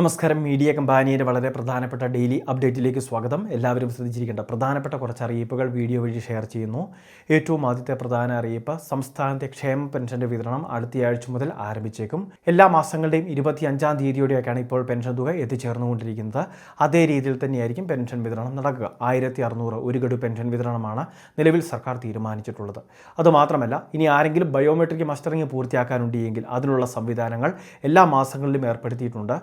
നമസ്കാരം. മീഡിയ കമ്പാനിയുടെ വളരെ പ്രധാനപ്പെട്ട ഡെയിലി അപ്ഡേറ്റിലേക്ക് സ്വാഗതം. എല്ലാവരും ശ്രദ്ധിച്ചിരിക്കേണ്ട പ്രധാനപ്പെട്ട കുറച്ച് അറിയിപ്പുകൾ വീഡിയോ വഴി ഷെയർ ചെയ്യുന്നു. ഏറ്റവും ആദ്യത്തെ പ്രധാന അറിയിപ്പ് സംസ്ഥാനത്തെ ക്ഷേമ പെൻഷന്റെ വിതരണം അടുത്തയാഴ്ച മുതൽ ആരംഭിച്ചേക്കും. എല്ലാ മാസങ്ങളുടെയും ഇരുപത്തി അഞ്ചാം തീയതിയോടെയൊക്കെയാണ് ഇപ്പോൾ പെൻഷൻ തുക എത്തിച്ചേർന്നുകൊണ്ടിരിക്കുന്നത്. അതേ രീതിയിൽ തന്നെയായിരിക്കും പെൻഷൻ വിതരണം നടക്കുക. ആയിരത്തി അറുന്നൂറ് ഒരു ഗഡു പെൻഷൻ വിതരണമാണ് നിലവിൽ സർക്കാർ തീരുമാനിച്ചിട്ടുള്ളത്. അതുമാത്രമല്ല ഇനി ആരെങ്കിലും ബയോമെട്രിക് മസ്റ്ററിംഗ് പൂർത്തിയാക്കാനുണ്ടെങ്കിൽ അതിനുള്ള സംവിധാനങ്ങൾ എല്ലാ മാസങ്ങളിലും ഏർപ്പെടുത്തിയിട്ടുണ്ട്.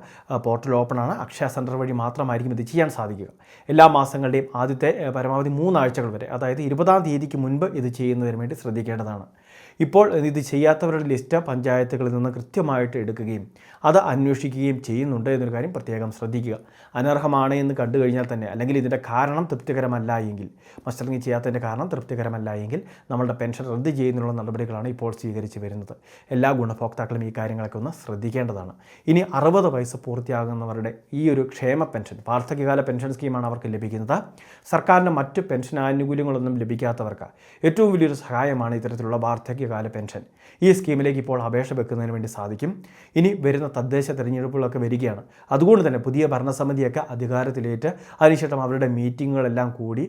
പോർട്ടൽ ഓപ്പണാണ്. അക്ഷയ സെന്റർ വഴി മാത്രമായിരിക്കും ഇത് ചെയ്യാൻ സാധിക്കുക. എല്ലാ മാസങ്ങളുടെയും ആദ്യത്തെ പരമാവധി മൂന്നാഴ്ചകൾ വരെ അതായത് ഇരുപതാം തീയതിക്ക് മുൻപ് ഇത് ചെയ്യുന്നതിന് വേണ്ടി ശ്രദ്ധിക്കേണ്ടതാണ്. ഇപ്പോൾ ഇത് ചെയ്യാത്തവരുടെ ലിസ്റ്റ് പഞ്ചായത്തുകളിൽ നിന്ന് കൃത്യമായിട്ട് എടുക്കുകയും അത് അന്വേഷിക്കുകയും ചെയ്യുന്നുണ്ട് എന്നൊരു കാര്യം പ്രത്യേകം ശ്രദ്ധിക്കുക. അനർഹമാണ് എന്ന് കണ്ടു കഴിഞ്ഞാൽ തന്നെ അല്ലെങ്കിൽ ഇതിന്റെ കാരണം തൃപ്തികരമല്ല എങ്കിൽ മസ്റ്ററിംഗ് ചെയ്യാത്തതിന്റെ കാരണം തൃപ്തികരമല്ല എങ്കിൽ നമ്മളുടെ പെൻഷൻ റദ്ദ് ചെയ്യുന്നതിനുള്ള നടപടികളാണ് ഇപ്പോൾ സ്വീകരിച്ചു വരുന്നത്. എല്ലാ ഗുണഭോക്താക്കളും ഈ കാര്യങ്ങളൊക്കെ ഒന്ന് ശ്രദ്ധിക്കേണ്ടതാണ്. ഇനി അറുപത് വയസ്സ് പൂർത്തിയാകുന്നവരുടെ ഈ ഒരു ക്ഷേമ പെൻഷൻ വാർദ്ധക്യകാല പെൻഷൻ സ്കീമാണ് അവർക്ക് ലഭിക്കുന്നത്. സർക്കാരിന്റെ മറ്റ് പെൻഷൻ ആനുകൂല്യങ്ങളൊന്നും ലഭിക്കാത്തവർക്ക് ഏറ്റവും വലിയൊരു സഹായമാണ് ഇത്തരത്തിലുള്ള വാർദ്ധക്യകാല പെൻഷൻ. ഈ സ്കീമിലേക്ക് ഇപ്പോൾ അപേക്ഷ വെക്കുന്നതിന് വേണ്ടി സാധിക്കും. ഇനി വരുന്ന തദ്ദേശ തെരഞ്ഞെടുപ്പുകളൊക്കെ വരികയാണ്. അതുകൊണ്ട് തന്നെ പുതിയ ഭരണസമിതിയൊക്കെ അധികാരത്തിലേറ്റ് അതിനുശേഷം അവരുടെ മീറ്റിങ്ങുകളെല്ലാം കൂടി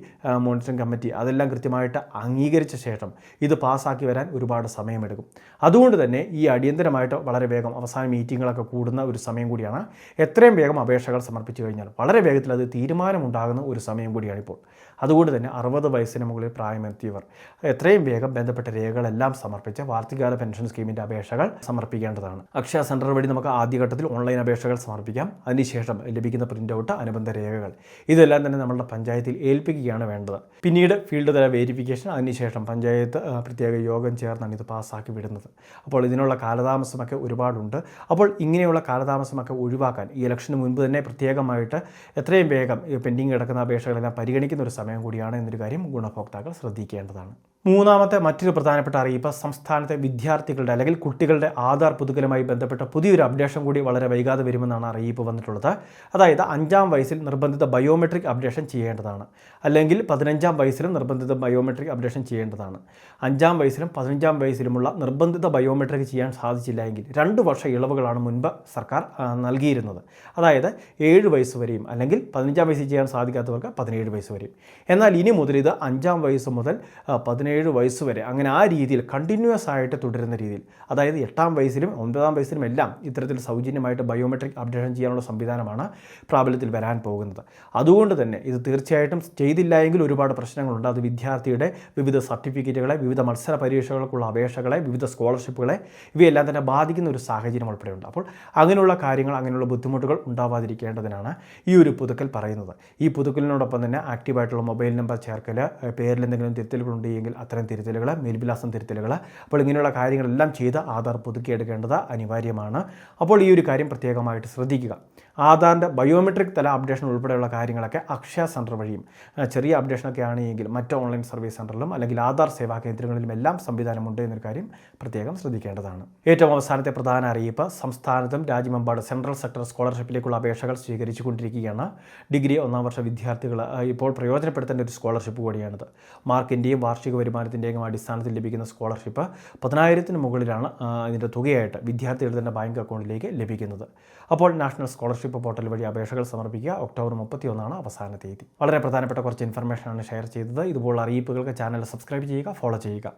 മോണിറ്ററിംഗ് കമ്മിറ്റി അതെല്ലാം കൃത്യമായിട്ട് അംഗീകരിച്ച ശേഷം ഇത് പാസ്സാക്കി വരാൻ ഒരുപാട് സമയമെടുക്കും. അതുകൊണ്ട് തന്നെ ഈ അടിയന്തരമായിട്ട് വളരെ വേഗം അവസാന മീറ്റിങ്ങുകളൊക്കെ കൂടുന്ന ഒരു സമയം കൂടിയാണ്. എത്രയും വേഗം അപേക്ഷകൾ സമർപ്പിച്ചു കഴിഞ്ഞാൽ വളരെ വേഗത്തിൽ അത് തീരുമാനമുണ്ടാകുന്ന ഒരു സമയം കൂടിയാണിപ്പോൾ. അതുകൊണ്ട് തന്നെ അറുപത് വയസ്സിന് മുകളിൽ പ്രായമെത്തിയവർ എത്രയും വേഗം ബന്ധപ്പെട്ട രേഖകളെല്ലാം സമർപ്പിച്ച് വാർത്തകാല പെൻഷൻ സ്കീമിന്റെ അപേക്ഷകൾ സമർപ്പിക്കേണ്ടതാണ്. അക്ഷയ സെന്റർ വഴി നമുക്ക് ആദ്യഘട്ടത്തിൽ ഓൺലൈൻ അപേക്ഷകൾ സമർപ്പിക്കാം. അതിനുശേഷം ലഭിക്കുന്ന പ്രിന്റ് ഔട്ട് അനുബന്ധ രേഖകൾ ഇതെല്ലാം തന്നെ നമ്മളുടെ പഞ്ചായത്തിൽ ഏൽപ്പിക്കുകയാണ് വേണ്ടത്. പിന്നീട് ഫീൽഡ് തല വേരിഫിക്കേഷൻ അതിനുശേഷം പഞ്ചായത്ത് പ്രത്യേക യോഗം ചേർന്നാണ് ഇത് പാസ്സാക്കി വിടുന്നത്. അപ്പോൾ ഇതിനുള്ള കാലതാമസമൊക്കെ ഒരുപാടുണ്ട്. അപ്പോൾ ഇങ്ങനെയുള്ള കാലതാമസമൊക്കെ ഒഴിവാക്കാൻ ഈ ഇലക്ഷന് മുൻപ് തന്നെ പ്രത്യേകമായിട്ട് എത്രയും വേഗം പെൻഡിങ് കിടക്കുന്ന അപേക്ഷകളെല്ലാം പരിഗണിക്കുന്ന ഒരു സമയം കൂടിയാണ് എന്നൊരു കാര്യം ഗുണഭോക്താക്കൾ ശ്രദ്ധിക്കേണ്ടതാണ്. മൂന്നാമത്തെ മറ്റൊരു പ്രധാനപ്പെട്ട അറിയിപ്പ് സംസ്ഥാനത്തെ വിദ്യാർത്ഥികളുടെ അല്ലെങ്കിൽ കുട്ടികളുടെ ആധാർ പുതുക്കലുമായി ബന്ധപ്പെട്ട പുതിയൊരു അപ്ഡേഷൻ കൂടി വളരെ വൈകാതെ വരുമെന്നാണ് അറിയിപ്പ് വന്നിട്ടുള്ളത്. അതായത് അഞ്ചാം വയസ്സിൽ നിർബന്ധിത ബയോമെട്രിക് അപ്ഡേഷൻ ചെയ്യേണ്ടതാണ് അല്ലെങ്കിൽ പതിനഞ്ചാം വയസ്സിലും നിർബന്ധിത ബയോമെട്രിക് അപ്ഡേഷൻ ചെയ്യേണ്ടതാണ്. അഞ്ചാം വയസ്സിലും പതിനഞ്ചാം വയസ്സിലുമുള്ള നിർബന്ധിത ബയോമെട്രിക് ചെയ്യാൻ സാധിച്ചില്ല എങ്കിൽ രണ്ട് വർഷ ഇളവുകളാണ് മുൻപ് സർക്കാർ നൽകിയിരുന്നത്. അതായത് ഏഴ് വയസ്സ് വരെയും അല്ലെങ്കിൽ പതിനഞ്ചാം വയസ്സിൽ ചെയ്യാൻ സാധിക്കാത്തവർക്ക് പതിനേഴ് വയസ്സ് വരെയും. എന്നാൽ ഇനി മുതൽ ഇത് അഞ്ചാം വയസ്സ് മുതൽ പതിനേഴ് വയസ്സ് വരെ. അങ്ങനെ ആ രീതിയിൽ കണ്ടിന്യൂസ് ആയിട്ട് തുടരുന്ന രീതിയിൽ അതായത് എട്ടാം വയസ്സിലും ഒൻപതാം വയസ്സിലും എല്ലാം ഇത്തരത്തിൽ സൗജന്യമായിട്ട് ബയോമെട്രിക് അപ്ഡേഷൻ ചെയ്യാനുള്ള സംവിധാനമാണ് പ്രാബല്യത്തിൽ വരാൻ പോകുന്നത്. അതുകൊണ്ട് തന്നെ ഇത് തീർച്ചയായിട്ടും ചെയ്തില്ല എങ്കിൽ ഒരുപാട് പ്രശ്നങ്ങളുണ്ട്. അത് വിദ്യാർത്ഥിയുടെ വിവിധ സർട്ടിഫിക്കറ്റുകളെ വിവിധ മത്സര പരീക്ഷകൾക്കുള്ള അപേക്ഷകളെ വിവിധ സ്കോളർഷിപ്പുകളെ ഇവയെല്ലാം തന്നെ ബാധിക്കുന്ന ഒരു സാഹചര്യം ഉൾപ്പെടെയുണ്ട്. അപ്പോൾ അങ്ങനെയുള്ള കാര്യങ്ങൾ അങ്ങനെയുള്ള ബുദ്ധിമുട്ടുകൾ ഉണ്ടാവാതിരിക്കേണ്ടതിനാണ് ഈ ഒരു പുതുക്കൽ പറയുന്നത്. ഈ പുതുക്കലിനോടൊപ്പം തന്നെ ആക്റ്റീവായിട്ടുള്ള മൊബൈൽ നമ്പർ ചേർക്കൽ പേരിൽ എന്തെങ്കിലും തിരുത്തലുകളുണ്ടെങ്കിൽ അത്തരം തിരുത്തലുകൾ മേൽവിലാസം തിരുത്തലുകൾ അപ്പോൾ ഇങ്ങനെയുള്ള കാര്യങ്ങളെല്ലാം ചെയ്ത് ആധാർ പുതുക്കിയെടുക്കേണ്ടത് അനിവാര്യമാണ്. അപ്പോൾ ഈ ഒരു കാര്യം പ്രത്യേകമായിട്ട് ശ്രദ്ധിക്കുക. ആധാറിന്റെ ബയോമെട്രിക് തല അപ്ഡേഷൻ ഉൾപ്പെടെയുള്ള കാര്യങ്ങളൊക്കെ അക്ഷയ സെന്റർ വഴിയും ചെറിയ അപ്ഡേഷനൊക്കെ ആണെങ്കിൽ മറ്റ് ഓൺലൈൻ സർവീസ് സെന്ററിലും അല്ലെങ്കിൽ ആധാർ സേവാ കേന്ദ്രങ്ങളിലും എല്ലാം സംവിധാനമുണ്ട് എന്നൊരു കാര്യം പ്രത്യേകം ശ്രദ്ധിക്കേണ്ടതാണ്. ഏറ്റവും അവസാനത്തെ പ്രധാന അറിയിപ്പ് സംസ്ഥാനത്തും രാജ്യമെമ്പാടും സെൻട്രൽ സെക്ടർ സ്കോളർഷിപ്പിലേക്കുള്ള അപേക്ഷകൾ സ്വീകരിച്ചുകൊണ്ടിരിക്കുകയാണ് ഡിഗ്രി ഒന്നാം വർഷ വിദ്യാർത്ഥികൾ ഇപ്പോൾ പ്രയോജനപ്പെടുത്തേണ്ട ഒരു സ്കോളർഷിപ്പ് കൂടിയാണിത്. മാർക്കിന്റെയും വാർഷിക വരുമാനത്തിന്റെയും അടിസ്ഥാനത്തിൽ ലഭിക്കുന്ന സ്കോളർഷിപ്പ് പതിനായിരത്തിന് മുകളിലാണ് ഇതിന്റെ തുകയായിട്ട് വിദ്യാർത്ഥികളുടെ തന്നെ ബാങ്ക് അക്കൗണ്ടിലേക്ക് ലഭിക്കുന്നത്. അപ്പോൾ നാഷണൽ സ്കോളർഷിപ്പ് പോർട്ടൽ വഴി അപേക്ഷകൾ സമർപ്പിക്കുക. ഒക്ടോബർ മുപ്പത്തി ഒന്നാണ് അവസാന തീയതി. വളരെ പ്രധാനപ്പെട്ട കുറച്ച് ഇൻഫർമേഷനാണ് ഷെയർ ചെയ്തത്. ഇതുപോലുള്ള അറിയിപ്പുകൾക്ക് ചാനൽ സബ്സ്ക്രൈബ് ചെയ്യുക ഫോളോ ചെയ്യുക.